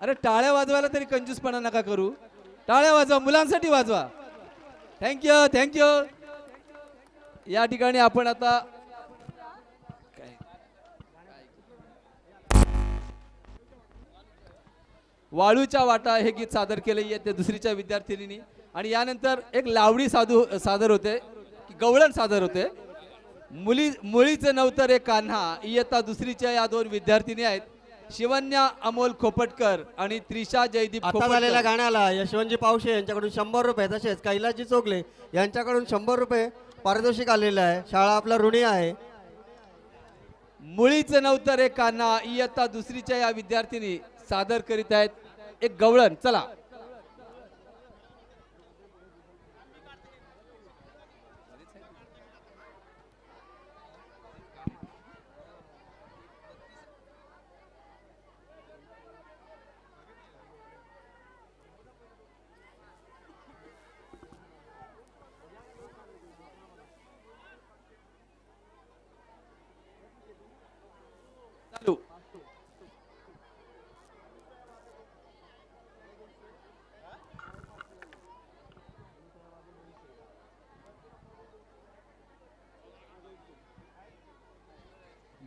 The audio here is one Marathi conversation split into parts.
अरे टाळ्या वाजवायला तरी कंजूसपणा नका करू. टाळ्या वाजवा मुलांसाठी वाजवा. थँक्यू थँक्यू या ठिकाणी आपण आता काय? वाळूच्या वाटा हे गीत सादर केले येते दुसरीच्या विद्यार्थिनींनी. आणि यानंतर एक लावणी साधू सादर होते गवळण सादर होते. मुली मुळीचं नव्हतं एक कान्हा इयत्ता दुसरीच्या या दोन विद्यार्थिनी आहेत. शिवन्या अमोल खोपटकर आणि त्रिशा जयदीप आता झालेल्या गाण्याला यशवंतजी पावशे यांच्याकडून शंभर रुपये तसेच कैलासजी चोगले यांच्याकडून शंभर रुपये पारितोषिक आलेलं आहे. शाळा आपला ऋणी आहे. मुळीचे नवतर एक कान्हा. इयत्ता दुसरीच्या या विद्यार्थिनी सादर करीत आहेत. एक गवळण चालू.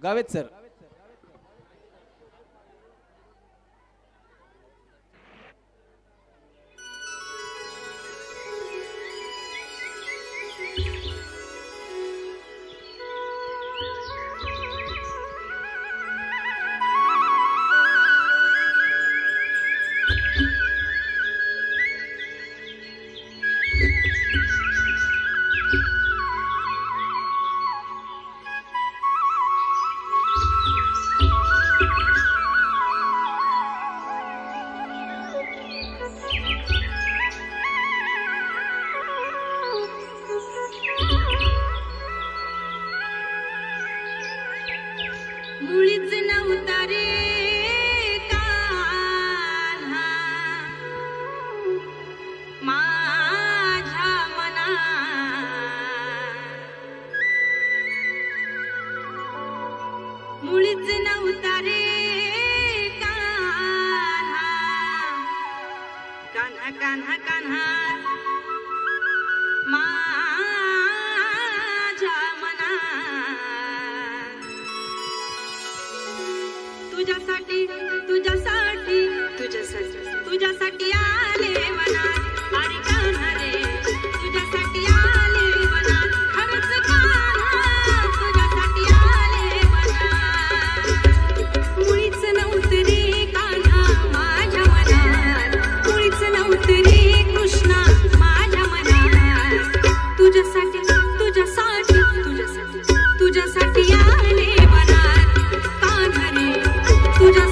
गावेत सर.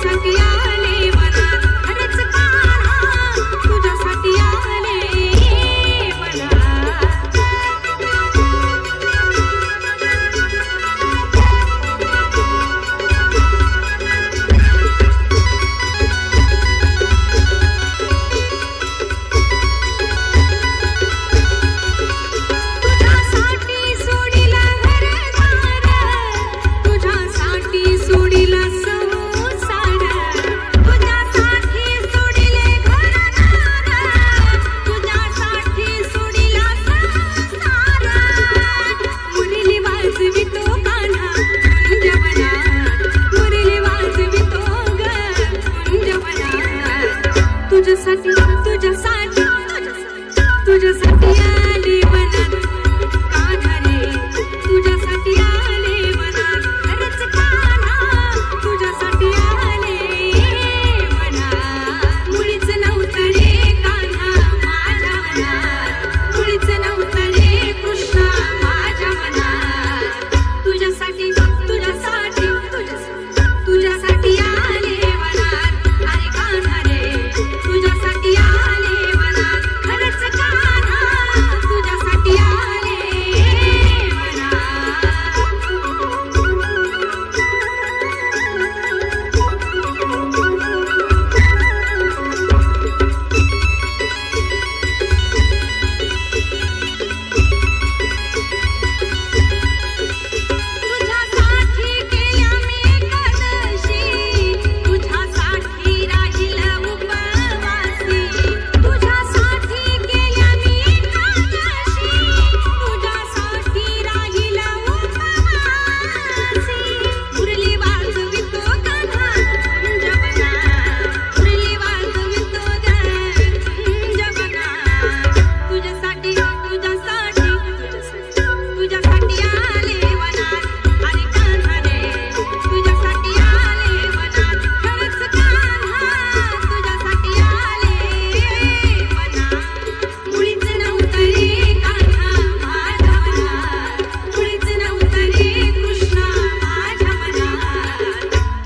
सकिया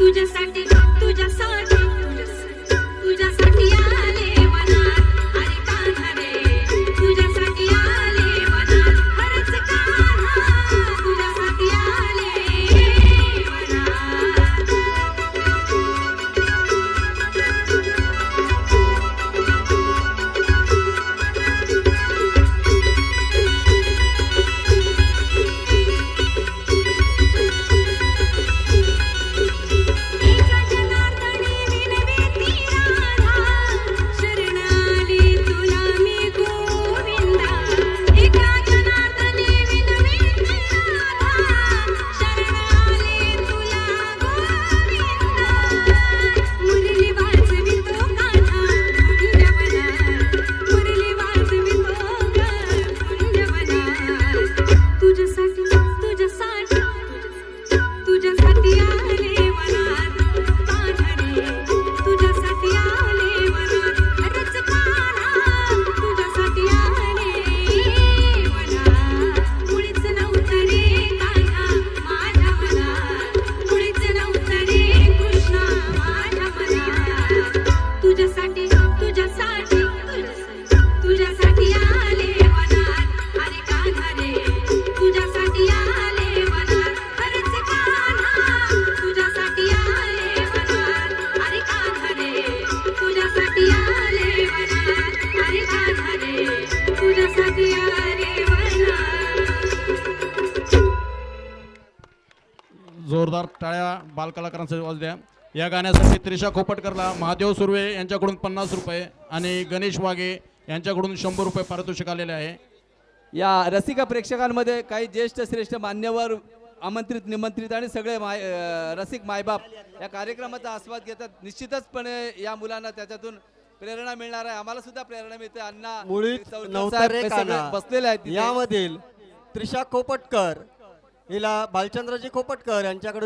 tú ya sabes, tú. जोरदार टाळ्या बालकलाकारांसाठी वाजू द्या. या गाण्यासाठी त्रिशा खोपटकरला महादेव सुर्वे यांच्याकडून पन्नास रुपये आणि गणेश वाघे यांच्याकडून शंभर रुपये पारितोषिक आलेले आहे. या रसिका प्रेक्षकांमध्ये काही ज्येष्ठ श्रेष्ठ मान्यवर आमंत्रित निमंत्रित आणि सगळे माय रसिक मायबाप या कार्यक्रमाचा आस्वाद घेतात. निश्चितचपणे या मुलांना त्याच्यातून प्रेरणा मिळणार आहे. आम्हाला सुद्धा प्रेरणा मिळते. अण्णा बसलेले आहेत. यामधील त्रिशा खोपटकर हिला बालचंद्रजी खोपटकर यांच्याकडून